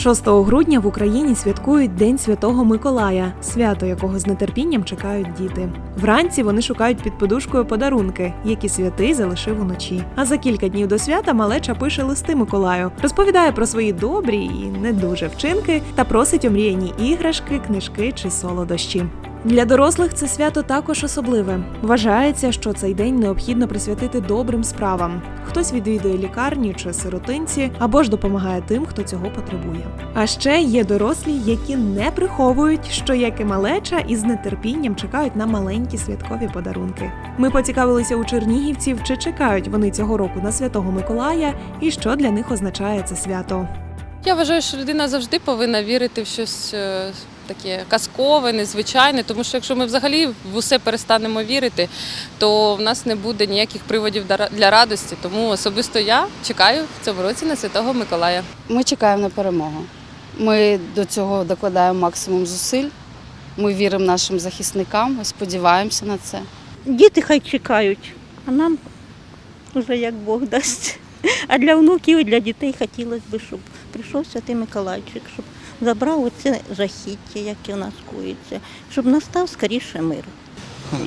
6 грудня в Україні святкують День Святого Миколая, свято якого з нетерпінням чекають діти. Вранці вони шукають під подушкою подарунки, які святий залишив уночі. А за кілька днів до свята малеча пише листи Миколаю, розповідає про свої добрі і не дуже вчинки та просить омріяні іграшки, книжки чи солодощі. Для дорослих це свято також особливе. Вважається, що цей день необхідно присвятити добрим справам. Хтось відвідує лікарні чи сиротинці, або ж допомагає тим, хто цього потребує. А ще є дорослі, які не приховують, що як і малеча, і з нетерпінням чекають на маленькі святкові подарунки. Ми поцікавилися у чернігівців, чи чекають вони цього року на святого Миколая, і що для них означає це свято. Я вважаю, що людина завжди повинна вірити в щось е, таке казкове, незвичайне, тому що якщо ми взагалі в усе перестанемо вірити, то в нас не буде ніяких приводів для радості. Тому особисто я чекаю в цьому році на Святого Миколая. Ми чекаємо на перемогу. Ми до цього докладаємо максимум зусиль. Ми віримо нашим захисникам, ми сподіваємося на це. Діти хай чекають, а нам вже як Бог дасть. А для внуків і для дітей хотілося б, щоб прийшов святий Миколайчик, щоб забрав оце жахіття, яке у нас коїться, щоб настав скоріше мир.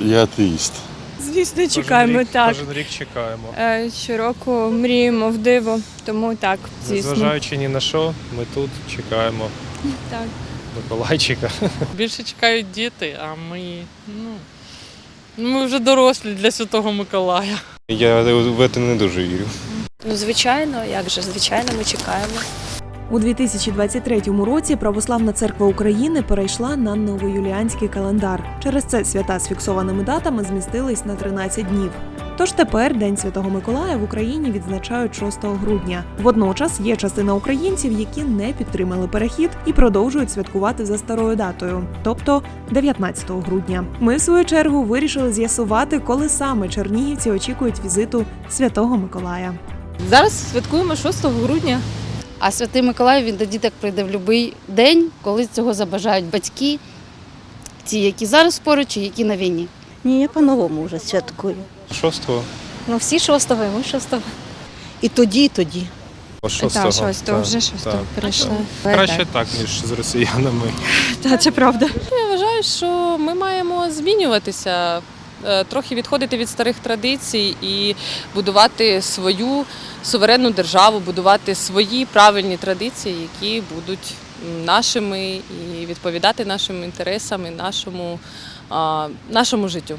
Я атеїст. Звісно, чекаємо кожен рік, так. Кожен рік чекаємо. Е, Щороку мріємо в диво, тому так, звісно. Незважаючи ні на що, ми тут чекаємо Так. Миколайчика. Більше чекають діти, а ми, ну, ми вже дорослі для Святого Миколая. Я в це не дуже вірю. Ну, звичайно, як же, звичайно, ми чекаємо. У 2023 році Православна церква України перейшла на новоюліанський календар. Через це свята з фіксованими датами змістились на 13 днів. Тож тепер День Святого Миколая в Україні відзначають 6 грудня. Водночас є частина українців, які не підтримали перехід і продовжують святкувати за старою датою, тобто 19 грудня. Ми в свою чергу вирішили з'ясувати, коли саме чернігівці очікують візиту Святого Миколая. Зараз святкуємо 6 грудня. А святий Миколай він до діток прийде в будь-який день, коли цього забажають батьки, ті, які зараз поруч, і які на війні. Ні, я по-новому вже святкую. Шостого. Ну, всі шостого, і ми шостого. І тоді, і тоді. Шостого. Так, шостого, вже шостого перейшли. Краще так, ніж з росіянами. Так, це правда. Я вважаю, що ми маємо змінюватися, е, трохи відходити від старих традицій і будувати свою суверенну державу, будувати свої правильні традиції, які будуть нашими і відповідати нашим інтересам і нашому, нашому життю.